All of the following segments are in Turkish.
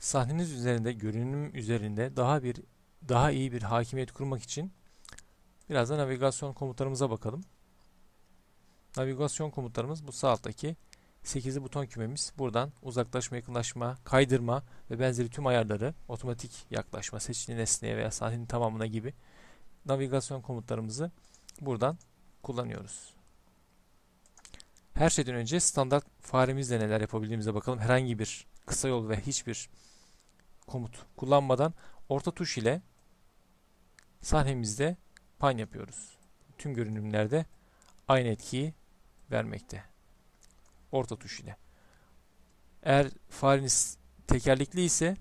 sahneniz üzerinde, görünüm üzerinde daha bir daha iyi bir hakimiyet kurmak için biraz da navigasyon komutlarımıza bakalım. Navigasyon komutlarımız bu sağ alttaki 8'li buton kümemiz. Buradan uzaklaşma, yakınlaşma, kaydırma ve benzeri tüm ayarları, otomatik yaklaşma, seçili nesneye veya sahnenin tamamına gibi navigasyon komutlarımızı buradan kullanıyoruz. Her şeyden önce standart faremizle neler yapabildiğimize bakalım. Herhangi bir kısa yol ve hiçbir komut kullanmadan orta tuş ile sahnemizde pan yapıyoruz. Tüm görünümlerde aynı etkiyi vermekte. Orta tuş ile. Eğer fareniz tekerlekli ise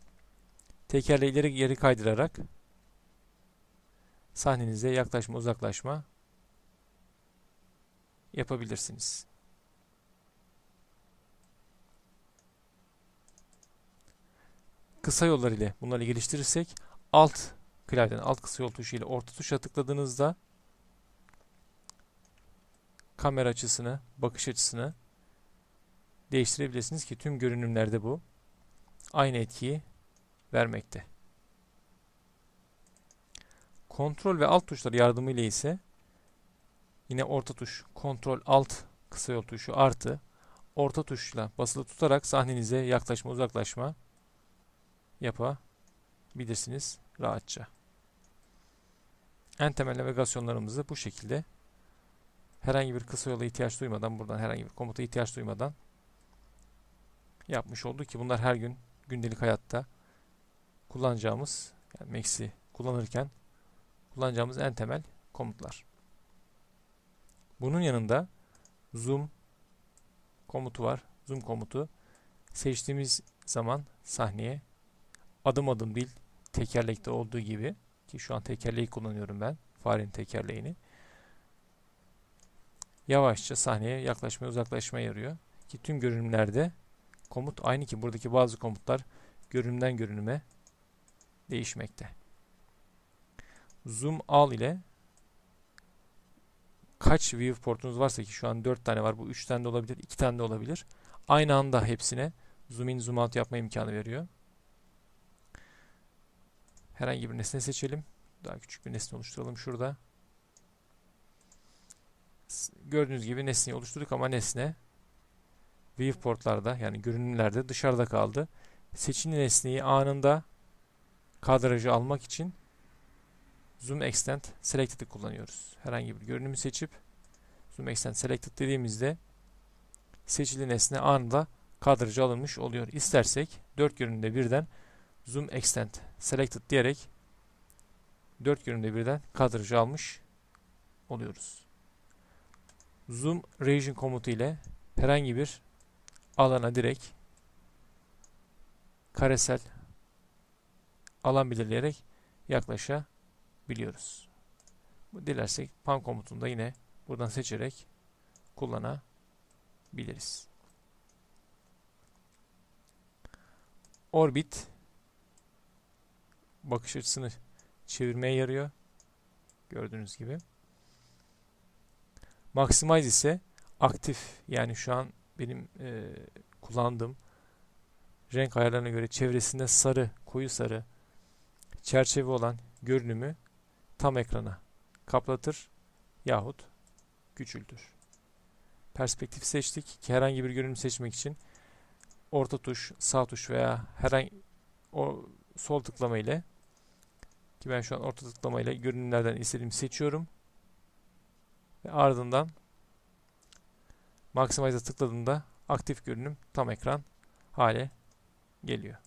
tekerleği geri kaydırarak sahnenize yaklaşma uzaklaşma yapabilirsiniz. Kısa yollar ile bunları geliştirirsek alt klavyeden alt kısa yol tuşu ile orta tuşa tıkladığınızda kamera açısını, bakış açısını değiştirebilirsiniz ki tüm görünümlerde bu aynı etkiyi vermekte. Kontrol ve alt tuşları yardımıyla ise yine orta tuş, kontrol alt kısa yol tuşu artı orta tuşla basılı tutarak sahnenize yaklaşma uzaklaşma yapabilirsiniz rahatça. En temel navigasyonlarımızı bu şekilde herhangi bir kısa yola ihtiyaç duymadan buradan herhangi bir komuta ihtiyaç duymadan yapmış olduk ki bunlar her gün gündelik hayatta kullanacağımız yani Max'i kullanırken kullanacağımız en temel komutlar. Bunun yanında zoom komutu var. Zoom komutu seçtiğimiz zaman sahneye adım adım değil tekerlekte olduğu gibi ki şu an tekerleği kullanıyorum ben. Farenin tekerleğini. Yavaşça sahneye yaklaşmaya uzaklaşmaya yarıyor. Ki tüm görünümlerde komut aynı ki buradaki bazı komutlar görünümden görünüme değişmekte. Zoom al ile kaç viewportunuz varsa ki şu an 4 tane var. Bu 3 tane de olabilir, 2 tane de olabilir. Aynı anda hepsine zoom in zoom out yapma imkanı veriyor. Herhangi bir nesne seçelim. Daha küçük bir nesne oluşturalım şurada. Gördüğünüz gibi nesneyi oluşturduk ama nesne viewportlarda yani görünümlerde dışarıda kaldı. Seçili nesneyi anında kadrajı almak için Zoom Extend Selected'ı kullanıyoruz. Herhangi bir görünümü seçip Zoom Extend Selected dediğimizde seçili nesne anında kadrajı alınmış oluyor. İstersek 4 görünümde birden Zoom Extend Selected diyerek 4 görünümde birden kadrajı almış oluyoruz. Zoom Region komutu ile herhangi bir alana direkt karesel alan belirleyerek yaklaşabiliyoruz. Dilersek pan komutunda yine buradan seçerek kullanabiliriz. Orbit bakış açısını çevirmeye yarıyor. Gördüğünüz gibi. Maximize ise aktif yani şu an benim e, kullandığım renk ayarlarına göre çevresinde sarı, koyu sarı çerçeve olan görünümü tam ekrana kaplatır yahut küçültür. Perspektif seçtik ki herhangi bir görünüm seçmek için orta tuş, sağ tuş veya herhangi o sol tıklama ile ki ben şu an orta tıklama ile görünümlerden istediğimi seçiyorum. Ve ardından Maximize'a tıkladığımda aktif görünüm tam ekran hale geliyor.